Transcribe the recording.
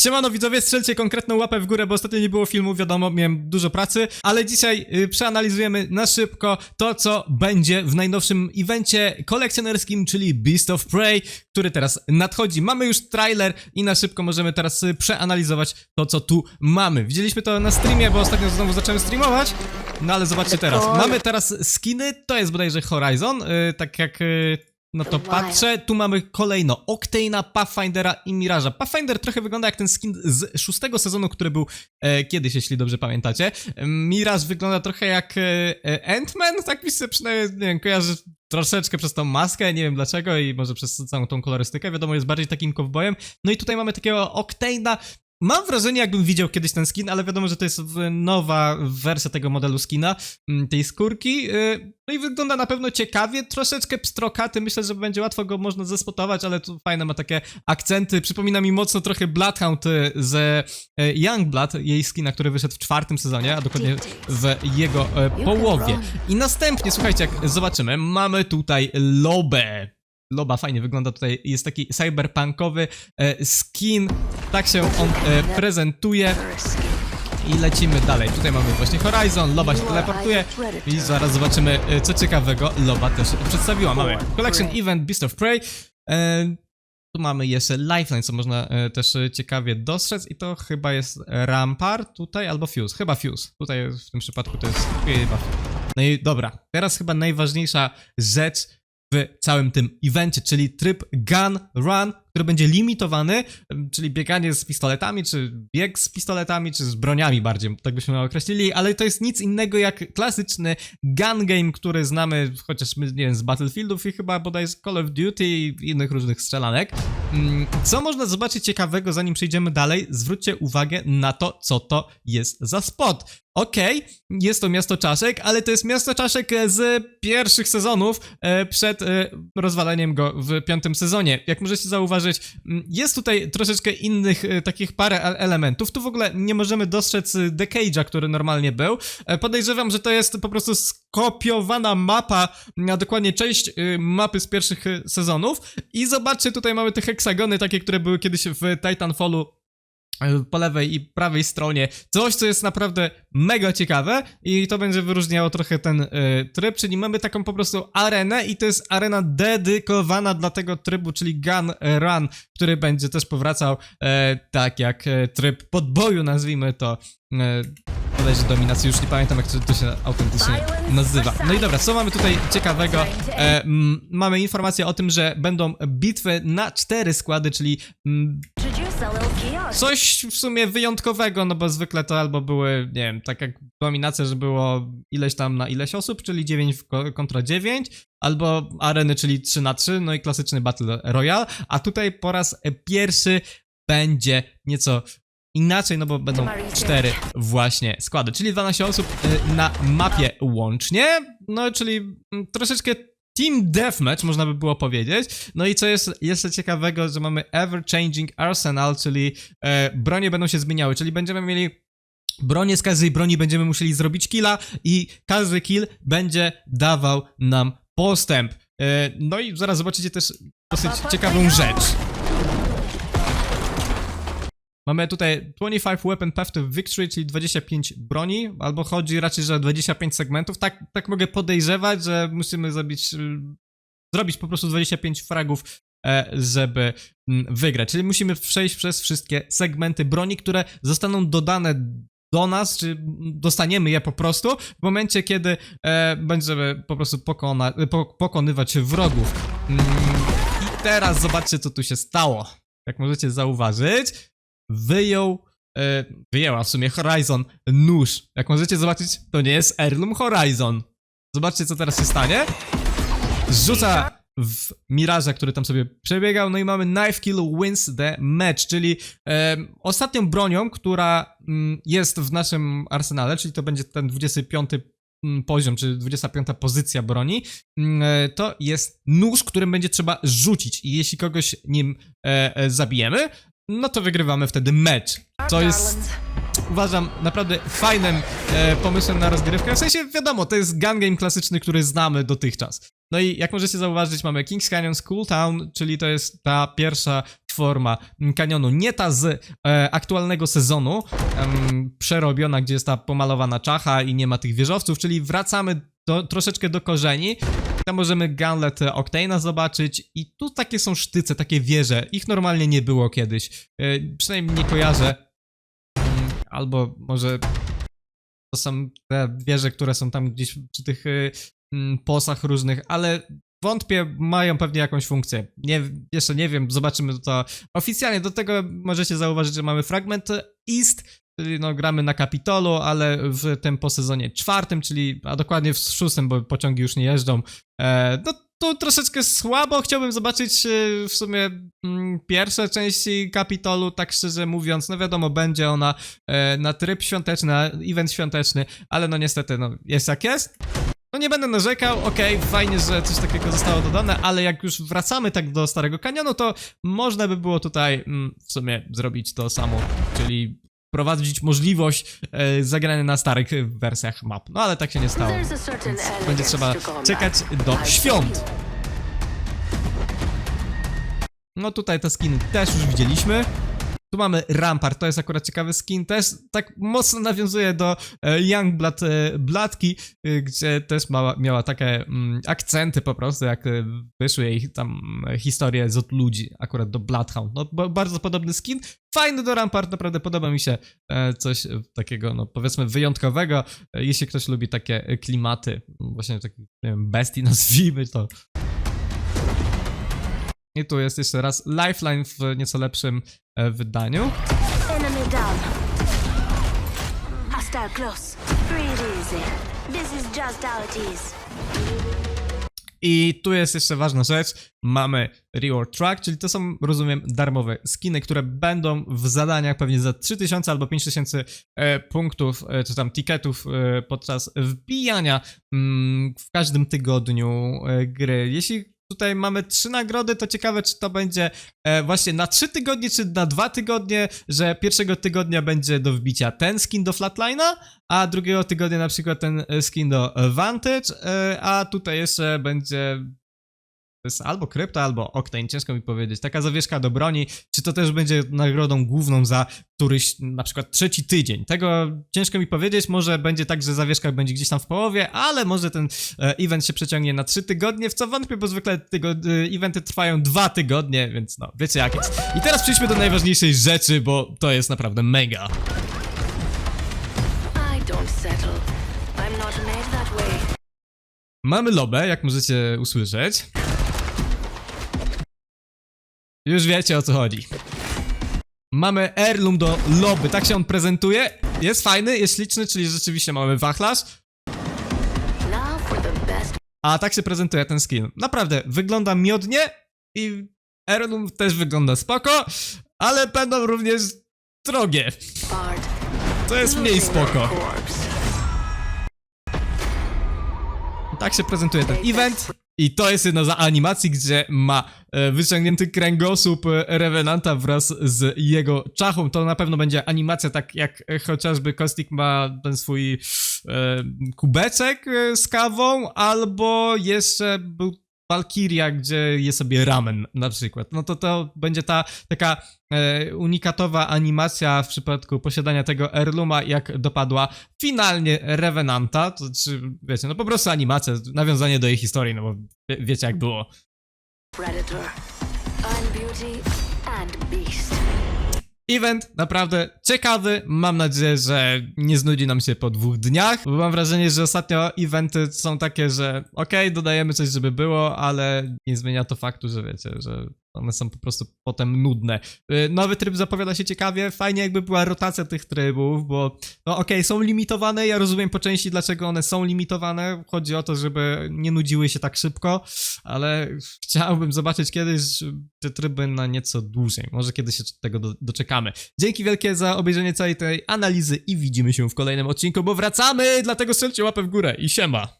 Siemano widzowie, strzelcie konkretną łapę w górę, bo ostatnio nie było filmu, wiadomo, miałem dużo pracy, ale dzisiaj y, przeanalizujemy na szybko to, co będzie w najnowszym evencie kolekcjonerskim, czyli Beast of Prey, który teraz nadchodzi. Mamy już trailer i na szybko możemy teraz y, przeanalizować to, co tu mamy. Widzieliśmy to na streamie, bo ostatnio znowu zacząłem streamować, no ale zobaczcie teraz. Mamy teraz skiny, to jest bodajże Horizon, y, tak jak... y, no to patrzę, tu mamy kolejno Octane'a, Pathfindera i Miraża. Pathfinder trochę wygląda jak ten skin z szóstego sezonu, który był e, kiedyś, jeśli dobrze pamiętacie. Miraż wygląda trochę jak e, e, Ant-Man, tak mi się przynajmniej, nie wiem, kojarzy troszeczkę przez tą maskę, nie wiem dlaczego i może przez całą tą kolorystykę, wiadomo, jest bardziej takim cowboyem. No i tutaj mamy takiego Octane'a, Mam wrażenie, jakbym widział kiedyś ten skin, ale wiadomo, że to jest nowa wersja tego modelu skina, mm, tej skórki. yy, No i wygląda na pewno ciekawie, troszeczkę pstrokaty, myślę, że będzie łatwo go można zespotować, ale tu fajne ma takie akcenty. Przypomina mi mocno trochę Bloodhound y, z e, Youngblood, jej skina, który wyszedł w czwartym sezonie, a dokładnie w jego e, połowie. I następnie, słuchajcie, jak zobaczymy, mamy tutaj Lobę. Loba fajnie wygląda tutaj, jest taki cyberpunkowy e, skin, tak się on e, prezentuje. I lecimy dalej. Tutaj mamy właśnie Horizon, Loba się teleportuje. I zaraz zobaczymy e, co ciekawego Loba też przedstawiła. Mamy Collection Event Beast of Prey, tu mamy jeszcze Lifeline, co można też ciekawie dostrzec. I to chyba jest Rampart tutaj albo Fuse, chyba Fuse. Tutaj w tym przypadku to jest chyba. No i dobra, teraz chyba najważniejsza rzecz w całym tym evencie, czyli tryb Gun Run, który będzie limitowany, czyli bieganie z pistoletami, czy bieg z pistoletami, czy z broniami bardziej, tak byśmy określili, ale to jest nic innego jak klasyczny gun game, który znamy chociaż my, nie wiem, z Battlefieldów i chyba bodaj z Call of Duty i innych różnych strzelanek. Mm, Co można zobaczyć ciekawego, zanim przejdziemy dalej? Zwróćcie uwagę na to, co to jest za spot. Okej, jest to miasto czaszek, ale to jest miasto czaszek e, z pierwszych sezonów e, przed e, rozwaleniem go w piątym sezonie. Jak możecie zauważyć, mm, jest tutaj troszeczkę innych e, takich parę e- elementów. Tu w ogóle nie możemy dostrzec e, The Cage'a, który normalnie był. Podejrzewam, że to jest po prostu skopiowana mapa, a dokładnie część mapy z pierwszych sezonów. I zobaczcie, tutaj mamy te heksagony, takie, które były kiedyś w Titanfallu po lewej i prawej stronie. Coś, co jest naprawdę mega ciekawe i to będzie wyróżniało trochę ten y, tryb, czyli mamy taką po prostu arenę i to jest arena dedykowana dla tego trybu, czyli Gun Run, który będzie też powracał e, tak jak e, tryb podboju, nazwijmy to. E, Bodajże dominacji, już nie pamiętam jak to, to się autentycznie nazywa. No i dobra, co mamy tutaj ciekawego? E, m, mamy informację o tym, że będą bitwy na cztery składy, czyli mm, Chaos. Coś w sumie wyjątkowego, no bo zwykle to albo były, nie wiem, tak jak dominacja, że było ileś tam na ileś osób, czyli 9 w ko- kontra 9, albo areny, czyli 3 na 3, no i klasyczny Battle Royale, a tutaj po raz pierwszy będzie nieco inaczej, no bo będą cztery właśnie składy, czyli 12 osób y, na mapie łącznie, no czyli mm, troszeczkę Team Deathmatch, można by było powiedzieć. No i co jest jeszcze ciekawego, że mamy Ever Changing Arsenal, czyli e, bronie będą się zmieniały, czyli będziemy mieli bronię z każdej broni, będziemy musieli zrobić killa i każdy kill będzie dawał nam postęp. E, no i zaraz zobaczycie też dosyć ciekawą rzecz. Mamy tutaj 25 Weapon Path to Victory, czyli 25 broni, albo chodzi raczej, że 25 segmentów. Tak, tak mogę podejrzewać, że musimy zrobić, y, zrobić po prostu 25 fragów, e, żeby mm, wygrać. Czyli musimy przejść przez wszystkie segmenty broni, które zostaną dodane do nas, czy dostaniemy je po prostu w momencie, kiedy e, będziemy po prostu pokona, po, pokonywać wrogów. Mm, I teraz zobaczcie, co tu się stało. Jak możecie zauważyć, wyjął, e, wyjęła w sumie Horizon nóż. Jak możecie zobaczyć, to nie jest Heirloom Horizon. Zobaczcie, co teraz się stanie. Rzuca w Miraża, który tam sobie przebiegał, no i mamy Knife Kill wins the match, czyli e, ostatnią bronią, która mm, jest w naszym arsenale, czyli to będzie ten 25 mm, poziom, czy 25 pozycja broni, mm, e, to jest nóż, którym będzie trzeba rzucić i jeśli kogoś nim e, e, zabijemy, no to wygrywamy wtedy mecz, co jest uważam naprawdę fajnym e, pomysłem na rozgrywkę. W sensie, wiadomo, to jest gun game klasyczny, który znamy dotychczas. No i jak możecie zauważyć, mamy Kings Canyon School Town, czyli to jest ta pierwsza forma kanionu, nie ta z e, aktualnego sezonu, em, przerobiona, gdzie jest ta pomalowana czacha i nie ma tych wieżowców, czyli wracamy do, troszeczkę do korzeni. Tam możemy Gunlet Octane'a zobaczyć i tu takie są sztyce, takie wieże. Ich normalnie nie było kiedyś. E, przynajmniej nie kojarzę. Mm, Albo może to są te wieże, które są tam gdzieś przy tych y, mm, posach różnych, ale wątpię, mają pewnie jakąś funkcję. Nie, jeszcze nie wiem, zobaczymy to oficjalnie. Do tego możecie zauważyć, że mamy fragment East, czyli no gramy na Kapitolu, ale w tym po sezonie czwartym, czyli a dokładnie w szóstym, bo pociągi już nie jeżdżą. E, no to troszeczkę słabo, chciałbym zobaczyć e, w sumie mm, pierwsze części Kapitolu, tak szczerze mówiąc, no wiadomo, będzie ona e, na tryb świąteczny, na event świąteczny, ale no niestety, no jest jak jest. No nie będę narzekał, okej, fajnie, że coś takiego zostało dodane, ale jak już wracamy tak do Starego Kanionu, to można by było tutaj mm, w sumie zrobić to samo, czyli wprowadzić możliwość e, zagrania na starych wersjach map. No ale tak się nie stało. Więc będzie trzeba czekać do świąt. No tutaj te skiny też już widzieliśmy. Tu mamy Rampart, to jest akurat ciekawy skin, też tak mocno nawiązuje do e, Youngblood e, Bladki, e, gdzie też mała, miała takie mm, akcenty po prostu, jak wyszły jej tam historie z od ludzi, akurat do Bloodhound. No bardzo podobny skin, fajny do Rampart, naprawdę podoba mi się coś takiego, no powiedzmy wyjątkowego, jeśli ktoś lubi takie klimaty, właśnie takich, nie wiem, bestii nazwijmy to. I tu jest jeszcze raz Lifeline w nieco lepszym wydaniu. Enemy down. Hostile close. Breathe easy. This is just how it is. I tu jest jeszcze ważna rzecz. Mamy Reward Track, czyli to są, rozumiem, darmowe skiny, które będą w zadaniach pewnie za 3000 albo 5000 e, punktów, e, czy tam tiketów e, podczas wbijania mm, w każdym tygodniu e, gry. Jeśli tutaj mamy trzy nagrody, to ciekawe, czy to będzie e, właśnie na trzy tygodnie, czy na dwa tygodnie, że pierwszego tygodnia będzie do wbicia ten skin do Flatline'a, a drugiego tygodnia na przykład ten e, skin do Vantage, e, a tutaj jeszcze będzie to jest albo krypto, albo Octane, ciężko mi powiedzieć. Taka zawieszka do broni, czy to też będzie nagrodą główną za któryś, na przykład trzeci tydzień. Tego ciężko mi powiedzieć, może będzie tak, że zawieszka będzie gdzieś tam w połowie, ale może ten e, event się przeciągnie na trzy tygodnie, w co wątpię, bo zwykle tygo, e, eventy trwają dwa tygodnie, więc no, wiecie jak jest. I teraz przejdźmy do najważniejszej rzeczy, bo to jest naprawdę mega. Mamy lobę, jak możecie usłyszeć. Już wiecie o co chodzi. Mamy heirloom do lobby, tak się on prezentuje. Jest fajny, jest liczny, czyli rzeczywiście mamy wachlarz. A tak się prezentuje ten skin. Naprawdę, wygląda miodnie i heirloom też wygląda spoko, ale będą również drogie. To jest mniej spoko. Tak się prezentuje ten event. I to jest jedna z animacji, gdzie ma e, wyciągnięty kręgosłup e, Revenanta wraz z jego czachą. To na pewno będzie animacja, tak jak e, chociażby Kostik ma ten swój e, kubeczek z kawą, albo jeszcze był Valkyria, gdzie je sobie ramen na przykład. No to to będzie ta taka e, unikatowa animacja w przypadku posiadania tego heirlooma, jak dopadła finalnie Revenanta, to czy, wiecie, no po prostu animacja, nawiązanie do jej historii, no bo wie, wiecie jak było. Predator. Event naprawdę ciekawy, mam nadzieję, że nie znudzi nam się po dwóch dniach, bo mam wrażenie, że ostatnio eventy są takie, że okej, dodajemy coś, żeby było, ale nie zmienia to faktu, że wiecie, że one są po prostu potem nudne. Y, Nowy tryb zapowiada się ciekawie, fajnie jakby była rotacja tych trybów, bo no okej, są limitowane, ja rozumiem po części dlaczego one są limitowane, chodzi o to, żeby nie nudziły się tak szybko, ale chciałbym zobaczyć kiedyś te tryby na nieco dłużej, może kiedyś się tego do, doczekamy. Dzięki wielkie za obejrzenie całej tej analizy i widzimy się w kolejnym odcinku, bo wracamy, dlatego strzelcie łapę w górę i siema!